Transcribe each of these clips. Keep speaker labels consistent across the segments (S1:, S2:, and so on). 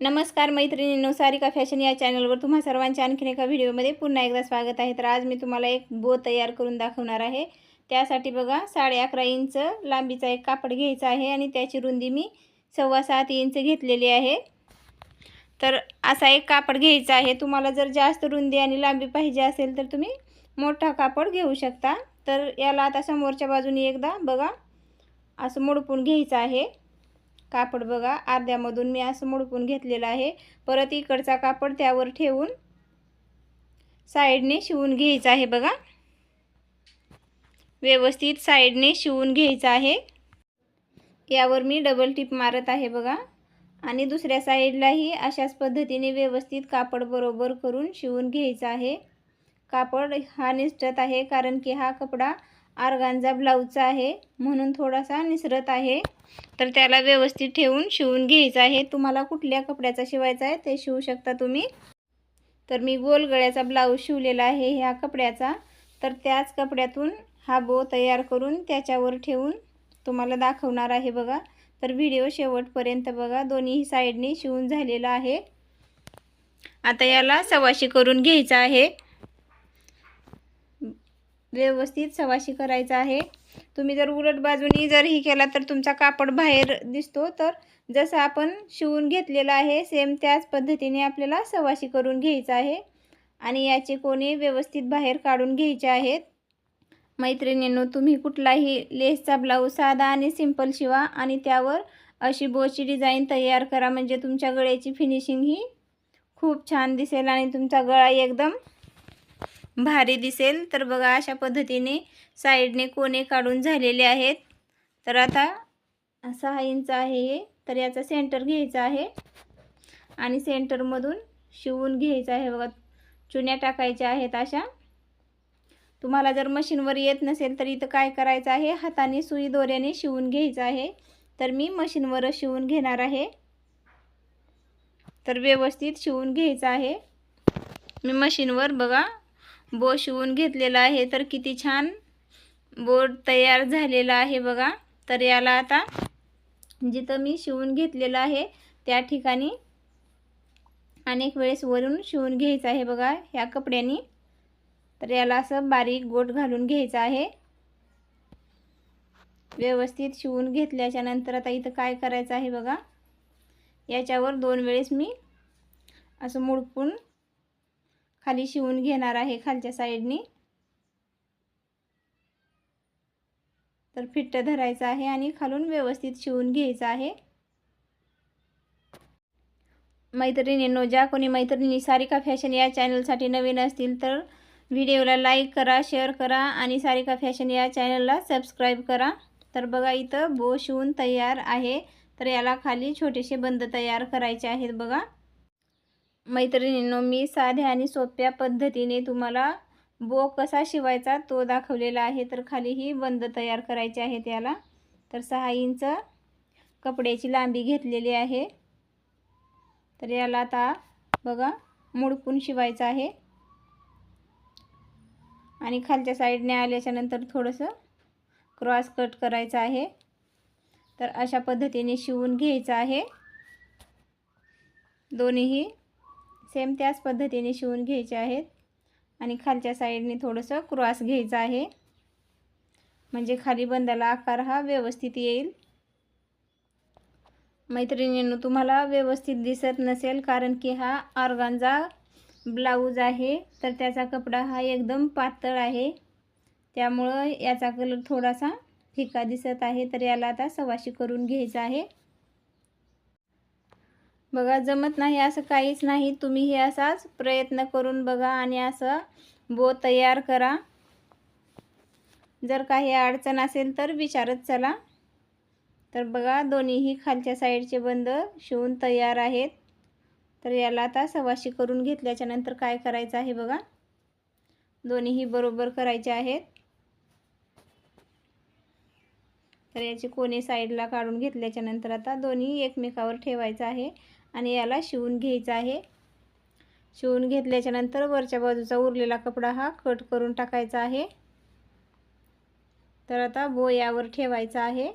S1: नमस्कार मैत्रिणींनो सारिका फॅशन या चॅनलवर तुम्हा सर्वांच्या आणखीन एका व्हिडिओमध्ये पुन्हा एकदा स्वागत आहे. तर आज मी तुम्हाला एक बो तयार करून दाखवणार आहे. त्यासाठी बघा साडे अकरा इंच लांबीचा एक कापड घ्यायचा आहे आणि त्याची रुंदी मी सव्वा सात इंच घेतलेली आहे. तर असा एक कापड घ्यायचा आहे. तुम्हाला जर जास्त रुंदी आणि लांबी पाहिजे असेल तर तुम्ही मोठा कापड घेऊ शकता. तर याला आता समोरच्या बाजूने एकदा बघा असं मोडपून घ्यायचं आहे. कापड बघा. अर्ध्यामधून मी असं मुडपून घेतलेलं आहे. परत इकडचा कापड त्यावर ठेवून साईडने शिवून घ्यायचं आहे बघा. व्यवस्थित साईडने शिवून घ्यायचं आहे. यावर मी डबल टिप मारत आहे बघा. आणि दुसऱ्या साईडलाही अशाच पद्धतीने व्यवस्थित कापड बरोबर करून शिवून घ्यायचं आहे. कापड हा निसटत आहे कारण की हा कपडा आर्गांजा ब्लाऊजचा आहे म्हणून थोडासा निसरत आहे. तर त्याला व्यवस्थित ठेवून शिवून घ्यायचं आहे. तुम्हाला कुठल्या कपड्याचा शिवायचा आहे ते शिवू शकता तुम्ही. तर मी गोल गळ्याचा ब्लाऊज शिवलेला आहे ह्या कपड्याचा. तर त्याच कपड्यातून हा बो तयार करून त्याच्यावर ठेवून तुम्हाला दाखवणार आहे बघा. तर व्हिडिओ शेवटपर्यंत बघा. दोन्ही साईडने शिवून झालेला आहे. आता याला सवाशी करून घ्यायचा आहे. व्यवस्थित सवाशी करायचा आहे. तुम्ही जर उलट बाजूनी जर ही केला तर तुमचा कापड बाहेर दिसतो. तर जसं आपण शिवून घेतलेलं आहे सेम त्याच पद्धतीने आपल्याला सवाशी करून घ्यायचं आहे. आणि याचे कोणी व्यवस्थित बाहेर काढून घ्यायचे आहेत. मैत्रिणींनो तुम्ही कुठलाही लेसचा ब्लाऊज साधा आणि सिंपल शिवा आणि त्यावर अशी बोची डिझाईन तयार करा. म्हणजे तुमच्या गळ्याची फिनिशिंग ही खूप छान दिसेल आणि तुमचा गळा एकदम भारी दिसेल. तर बघा अशा पद्धतीने साईडने कोणे काढून झालेले आहेत. तर आता सहा इंच आहे हे तर याचा सेंटर घ्यायचा आहे. आणि सेंटरमधून शिवून घ्यायचं आहे. बघा चुन्या टाकायच्या आहेत अशा. तुम्हाला जर मशीनवर येत नसेल तर इथं काय करायचं आहे? हाताने सुई दोऱ्याने शिवून घ्यायचं आहे. तर मी मशीनवरच शिवून घेणार आहे. तर व्यवस्थित शिवून घ्यायचं आहे. मी मशीनवर बघा बो शिवून घेतलेला आहे. तर किती छान बोर्ड तयार झालेला आहे बघा. तर याला आता जिथं मी शिवून घेतलेलं आहे त्या ठिकाणी अनेक वेळेस वरून शिवून घ्यायचं आहे बघा ह्या कपड्यांनी. तर याला असं बारीक गोट घालून घ्यायचं आहे. व्यवस्थित शिवून घेतल्याच्या नंतर आता इथं काय करायचं आहे बघा. याच्यावर दोन वेळेस मी असं मुडपून खाली शिवून घेणार आहे खालच्या साईडनी. तर फिट्ट धरायचं आहे आणि खालून व्यवस्थित शिवून घ्यायचं आहे. मैत्रिणींनो ज्या कोणी मैत्रिणी सारिका फॅशन या चॅनलसाठी नवीन असतील तर व्हिडिओला लाईक करा शेअर करा आणि सारिका फॅशन या चॅनलला सबस्क्राईब करा. तर बघा इथं बो शिवून तयार आहे. तर याला खाली छोटेसे बंद तयार करायचे आहेत बघा. मैत्रिणींनो मी साध्या आणि सोप्या पद्धतीने तुम्हाला बो कसा शिवायचा तो दाखवलेला आहे. तर खालीही बंद तयार करायचे आहेत याला तर सहा इंच कपड्याची लांबी घेतलेली आहे. तर याला आता बघा मुडपून शिवायचं आहे. आणि खालच्या साईडने आल्याच्यानंतर थोडंसं क्रॉस कट करायचं आहे. तर अशा पद्धतीने शिवून घ्यायचं आहे. दोन्हीही सेम त्याच पद्धतीने शिवून घ्यायचे आहेत. आणि खालच्या साईडने थोडंसं क्रॉस घ्यायचं आहे. म्हणजे खाली बंदाला आकार हा व्यवस्थित येईल. मैत्रिणींनो तुम्हाला व्यवस्थित दिसत नसेल कारण की हा ऑर्गांजा ब्लाऊज आहे. तर त्याचा कपडा हा एकदम पातळ आहे. त्यामुळं याचा कलर थोडासा फिका दिसत आहे. तर याला आता सवाशी करून घ्यायचा आहे. बघा जमत नाही असं काहीच नाही. तुम्ही हे असाच प्रयत्न करून बघा आणि असं बो तयार करा. जर काही अडचण असेल तर विचारत चला. तर बघा दोन्हीही खालच्या साईडचे बंद शिवून तयार आहेत. तर याला आता सवाशी करून घेतल्याच्या नंतर काय करायचं आहे बघा. दोन्हीही बरोबर करायचे आहेत. तर याची कोणी साईडला काढून घेतल्याच्या नंतर आता दोन्ही एकमेकावर ठेवायचं आहे. आणि याला शिवून घ्यायचं आहे. शिवून घेतल्याच्या नंतर वरच्या बाजूचा उरलेला कपडा हा कट करून टाकायचा आहे. तर आता बो यावर ठेवायचा आहे.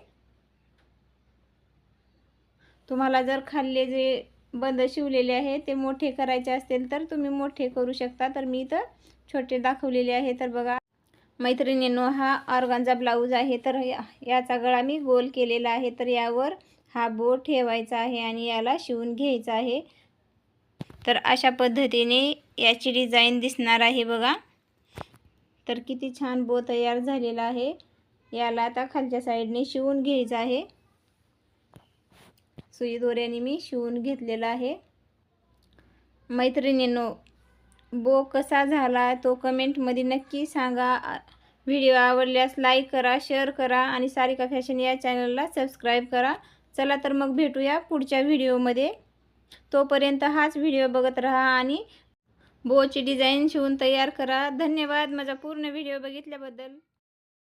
S1: तुम्हाला जर खाल्ले जे बंद शिवलेले आहे ते मोठे करायचे असतील तर तुम्ही मोठे करू शकता. तर मी इथं छोटे दाखवलेले आहे. तर बघा मैत्रिणींनो हा ऑर्गांचा ब्लाऊज आहे. तर याचा गळा मी गोल केलेला आहे. तर यावर हा बो ठेवायचा आहे आणि याला शिवून घ्यायचा आहे. तर अशा पद्धतीने याची डिझाईन दिसणार आहे बघा. तर किती छान बो तयार झालेला आहे. याला आता खालच्या साईडने शिवून घ्यायचं आहे. सुई दोऱ्याने मी शिवून घेतलेला आहे. मैत्रिणींनो बो कसा झाला तो कमेंटमध्ये नक्की सांगा. व्हिडिओ आवडल्यास लाईक करा शेअर करा आणि सारिका फॅशन या चॅनलला सबस्क्राईब करा. चला तर मग भेटूया पुढच्या व्हिडिओमध्ये. तोपर्यंत हाच व्हिडिओ बघत राहा आणि बोची डिझाईन शिवून तयार करा. धन्यवाद. माझा पूर्ण व्हिडिओ बघितल्याबद्दल.